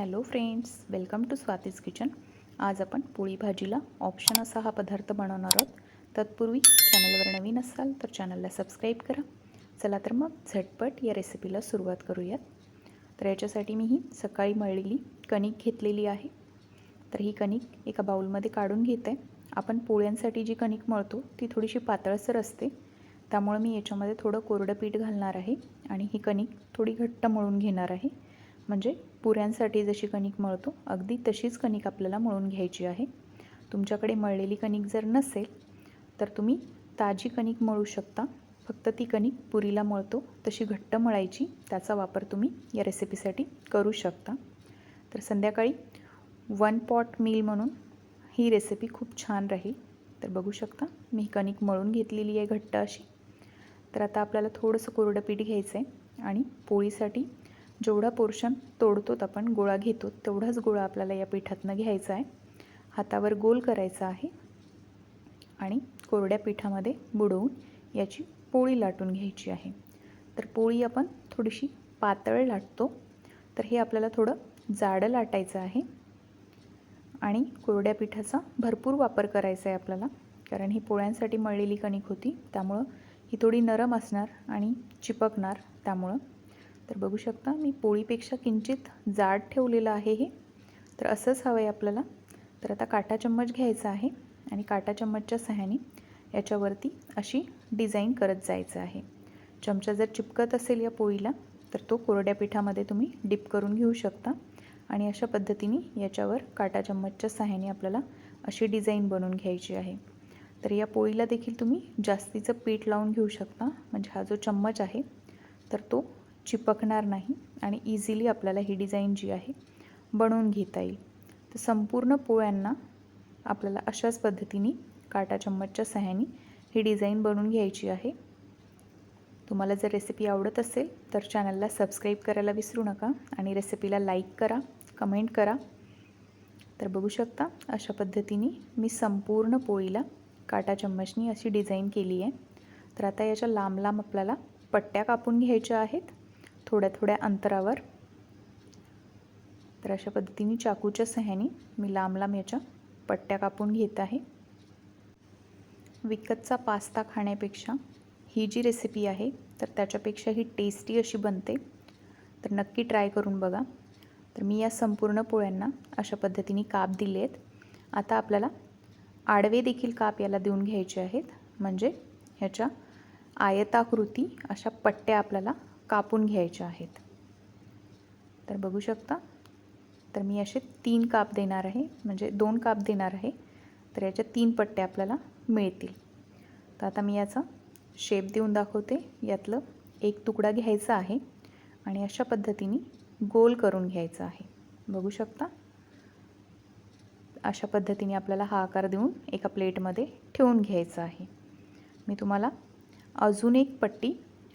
Hello friends welcome to Swati's kitchen आज आपण पोळी भाजीला ऑप्शन असा हा पदार्थ बनवणार आहोत. तत्पूर्वी चॅनलवर नवीन असाल तर चॅनलला सबस्क्राईब करा. चला तर मग झटपट या रेसिपीला सुरुवात करूयात. तर याच्यासाठी मी ही सकाळी मळलेली कणिक घेतलेली आहे. तर ही कणिक एका बाऊलमध्ये काढून घेत. आहे आपण पोळ्यांसाठी जी कणिक मळतो ती थोडीशी पातळसर असते. त्यामुळे मी याच्यामध्ये थोडं कोरडं पीठ घालणार आहे आणि ही कणिक थोडी घट्ट मळून घेणार आहे. म्हणजे पुऱ्यांसाठी जशी कणिक मळतो अगदी तशीच कणिक आपल्याला मळून घ्यायची आहे. तुमच्याकडे मळलेली कणिक जर नसेल तर तुम्ही ताजी कणिक मळू शकता. फक्त ती कणिक पुरीला मळतो तशी घट्ट मळायची त्याचा वापर तुम्ही या रेसिपीसाठी करू शकता. तर संध्याकाळी वन पॉट मील म्हणून ही रेसिपी खूप छान राहील. तर बघू शकता मी कणिक मळून घेतलेली आहे घट्ट अशी. तर आता आपल्याला थोडंसं कोरडं पीठ घ्यायचं आहे आणि पोळीसाठी जेवढा पोर्शन तोडतोत आपण गोळा घेतो तेवढाच गोळा आपल्याला या पिठातनं घ्यायचा आहे. हातावर गोल करायचा आहे आणि कोरड्या पिठामध्ये बुडवून याची पोळी लाटून घ्यायची आहे. तर पोळी आपण थोडीशी पातळ लाटतो. तर हे आपल्याला थोडं जाडं लाटायचं आहे आणि कोरड्या पिठाचा भरपूर वापर करायचा आहे आपल्याला कारण ही पोळ्यांसाठी मळलेली कणिक होती त्यामुळं ही थोडी नरम असणार आणि चिपकणार त्यामुळं तर बघू शकता मी पोळीपेक्षा किंचित जाड ठेवलेलं आहे हे. तर असंच हवं आहे आपल्याला. तर आता काटा चम्मच घ्यायचा आहे आणि काटा चम्मचच्या सहाय्याने याच्यावरती अशी डिझाईन करत जायचं आहे. चमचा जर चिपकत असेल या पोळीला तर तो कोरड्या पिठामध्ये तुम्ही डिप करून घेऊ शकता आणि अशा पद्धतीने याच्यावर काटा चम्मचच्या सहाय्याने आपल्याला अशी डिझाईन बनवून घ्यायची आहे. तर या पोळीला देखील तुम्ही जास्तीचं पीठ लावून घेऊ शकता. म्हणजे हा जो चम्मच आहे तर तो चिपकणार नाही आणि इझिली आपल्याला ही डिझाईन जी आहे बनवून घेता येईल. तर संपूर्ण पोळ्यांना आपल्याला अशाच पद्धतीने काटा चम्मचच्या सहाय्याने ही डिझाईन बनवून घ्यायची आहे. तुम्हाला जर रेसिपी आवडत असेल तर चॅनलला सबस्क्राईब करायला विसरू नका आणि रेसिपीला लाईक करा कमेंट करा. तर बघू शकता अशा पद्धतीने मी संपूर्ण पोळीला काटा चम्मचनी अशी डिझाईन केली आहे. तर आता याच्या लांब लांब आपल्याला पट्ट्या कापून घ्यायच्या आहेत. थोड्या थोड्या अंतरावर. तर अशा पद्धतीने चाकूच्या सह्याने मी लांब लांब याच्या पट्ट्या कापून घेत आहे. विकतचा पास्ता खाण्यापेक्षा ही जी रेसिपी आहे तर त्याच्यापेक्षा ही टेस्टी अशी बनते. तर नक्की ट्राय करून बघा. तर मी या संपूर्ण पोळ्यांना अशा पद्धतीने काप दिले आहेत. आता आपल्याला आडवे देखील काप याला देऊन घ्यायचे आहेत. म्हणजे ह्याच्या आयताकृती अशा पट्ट्या आपल्याला कापून घ्यायच्या आहेत. तर बघू शकता. तर मी असे तीन काप देणार आहे. म्हणजे दोन काप देणार आहे. तर याच्या तीन पट्ट्या आपल्याला मिळतील. तर आता मी याचा शेप देऊन दाखवते. यातलं एक तुकडा घ्यायचा आहे आणि अशा पद्धतीने गोल करून घ्यायचा आहे. बघू शकता. अशा पद्धतीने आपल्याला हा आकार देऊन एका प्लेटमध्ये ठेवून घ्यायचा आहे. मी तुम्हाला अजून एक पट्टी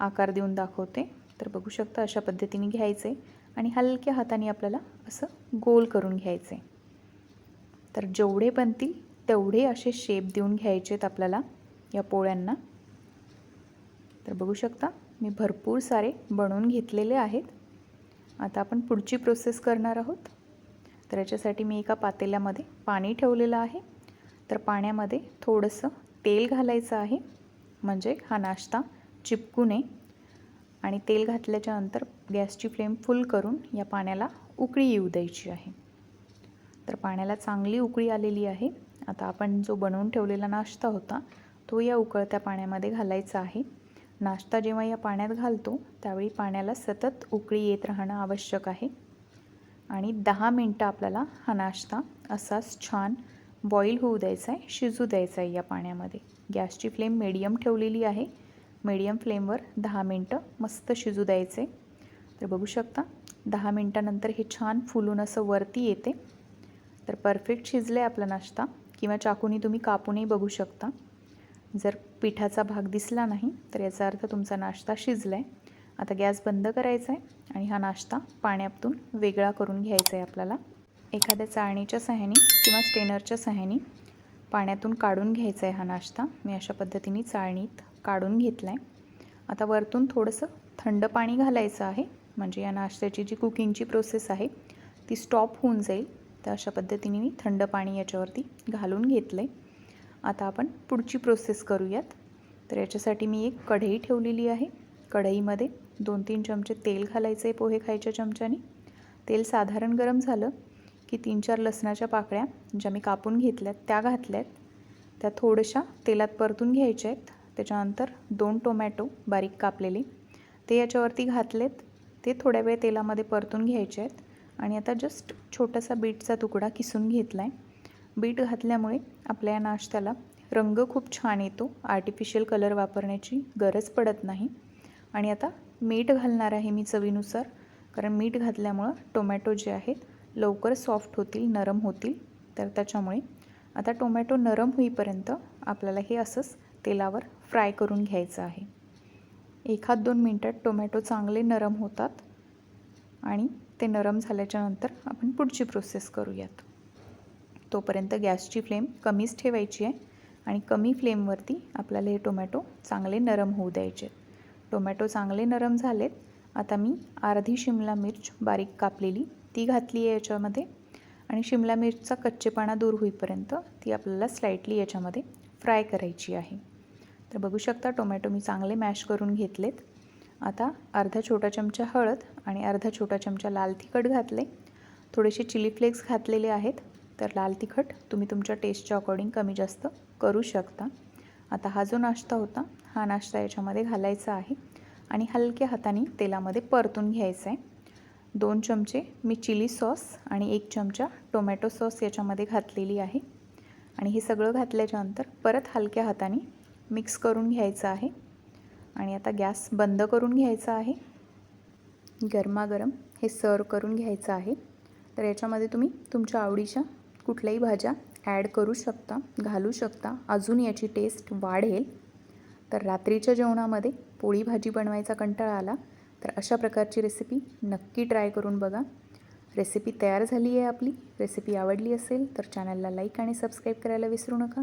आकार देऊन दाखवते. तर बघू शकता अशा पद्धतीने घ्यायचे आणि हलक्या हाताने आपल्याला असं गोल करून घ्यायचे. तर जेवढे बनतील तेवढे असे शेप देऊन घ्यायचेत आपल्याला या पोळ्यांना. तर बघू शकता मी भरपूर सारे बनवून घेतलेले आहेत. आता आपण पुढची प्रोसेस करणार आहोत. तर याच्यासाठी मी एका पातेल्यामध्ये पाणी ठेवलेलं आहे. तर पाण्यामध्ये थोडंसं तेल घालायचं आहे. म्हणजे हा नाश्ता चिपकू नये आणि तेल घातल्याच्या नंतर गॅसची फ्लेम फुल करून या पाण्याला उकळी येऊ द्यायची आहे. तर पाण्याला चांगली उकळी आलेली आहे. आता आपण जो बनवून ठेवलेला नाश्ता होता तो या उकळत्या पाण्यामध्ये घालायचा आहे. नाश्ता जेव्हा या पाण्यात घालतो त्यावेळी पाण्याला सतत उकळी येत राहणं आवश्यक आहे. आणि दहा मिनटं आपल्याला हा नाश्ता असाच छान बॉईल होऊ द्यायचा आहे शिजू द्यायचा आहे या पाण्यामध्ये. गॅसची फ्लेम मीडियम ठेवलेली आहे. मीडियम फ्लेमवर दहा मिनटं मस्त शिजू द्यायचे. तर बघू शकता दहा मिनटानंतर हे छान फुलून असं वरती येते. तर परफेक्ट शिजलं आहे आपला नाश्ता किंवा चाकूनी तुम्ही कापूनही बघू शकता. जर पिठाचा भाग दिसला नाही तर याचा अर्थ तुमचा नाश्ता शिजला आहे आता गॅस बंद करायचा आहे आणि हा नाश्ता पाण्यातून वेगळा करून घ्यायचा आहे आपल्याला. एखाद्या चाळणीच्या सहाय्याने किंवा स्टेनरच्या सहाय्याने पाण्यातून काढून घ्यायचा आहे हा नाश्ता. मी अशा पद्धतीने चाळणीत काढून घेतला आहे आता वरतून थोडंसं थंड पाणी घालायचं आहे. म्हणजे या नाश्त्याची जी कुकिंगची प्रोसेस आहे ती स्टॉप होऊन जाईल. तर अशा पद्धतीने मी थंड पाणी याच्यावरती घालून घेतलं आहे आता आपण पुढची प्रोसेस करूयात. तर याच्यासाठी मी एक कढई ठेवलेली आहे. कढईमध्ये दोन तीन चमचे तेल घालायचे पोहे खायच्या चमच्याने. तेल साधारण गरम झालं की तीन चार लसणाच्या पाकळ्या ज्या मी कापून घेतल्यात त्या घातल्यात. त्या थोड्याशा तेलात परतून घ्यायच्या आहेत. त्याच्यानंतर दोन टोमॅटो बारीक कापलेले. ते याच्यावरती घातलेत. ते थोड्या वेळ तेलामध्ये परतून घ्यायचे आहेत. आणि आता जस्ट छोटासा बीटचा तुकडा किसून घेतला आहे बीट घातल्यामुळे आपल्या या नाश्त्याला रंग खूप छान येतो. आर्टिफिशियल कलर वापरण्याची गरज पडत नाही. आणि आता मीठ घालणार आहे मी चवीनुसार. कारण मीठ घातल्यामुळं टोमॅटो जे आहेत लवकर सॉफ्ट होतील नरम होतील. तर त्याच्यामुळे आता टोमॅटो नरम होईपर्यंत आपल्याला हे असंच तेलावर फ्राय करून घ्यायचं आहे. एखाद दोन मिनटात टोमॅटो चांगले नरम होतात आणि ते नरम झाल्याच्यानंतर आपण पुढची प्रोसेस करूयात. तोपर्यंत गॅसची फ्लेम कमीच ठेवायची आहे आणि कमी फ्लेमवरती आपल्याला हे टोमॅटो चांगले नरम होऊ द्यायचे. टोमॅटो चांगले नरम झालेत. आता मी अर्धी शिमला मिर्च बारीक कापलेली ती घातली आहे याच्यामध्ये आणि शिमला मिरचचा कच्चेपणा दूर होईपर्यंत ती आपल्याला स्लाईटली याच्यामध्ये फ्राय करायची आहे. तर बघू शकता टोमॅटो मी चांगले मॅश करून घेतलेत. आता अर्धा छोटा चमचा हळद आणि अर्धा छोटा चमचा लाल तिखट घातले. थोडेसे चिली फ्लेक्स घातलेले आहेत. तर लाल तिखट तुम्ही तुमच्या टेस्टच्या अकॉर्डिंग कमी जास्त करू शकता. आता हा जो नाश्ता होता हा नाश्ता याच्यामध्ये घालायचा आहे आणि हलक्या हाताने तेलामध्ये परतून घ्यायचा आहे. दोन चमचे मी चिली सॉस आणि एक चमचा टोमॅटो सॉस याच्यामध्ये घातलेली आहे. आणि हे सगळं घातल्याच्यानंतर परत हलक्या हाताने मिक्स करून घ्यायचं आहे. आणि आता गॅस बंद करून घ्यायचा आहे. गरमागरम हे सर्व करून घ्यायचं आहे. तर याच्यामध्ये तुम्ही तुमच्या आवडीच्या कुठल्याही भाज्या ॲड करू शकता घालू शकता. अजून याची टेस्ट वाढेल. तर रात्रीच्या जेवणामध्ये पोळी भाजी बनवायचा कंटाळा आला तर अशा प्रकारची रेसिपी नक्की ट्राय करून बघा. रेसिपी तयार झाली आहे आपली. रेसिपी आवडली असेल तर चॅनलला लाईक आणि सबस्क्राईब करायला विसरू नका.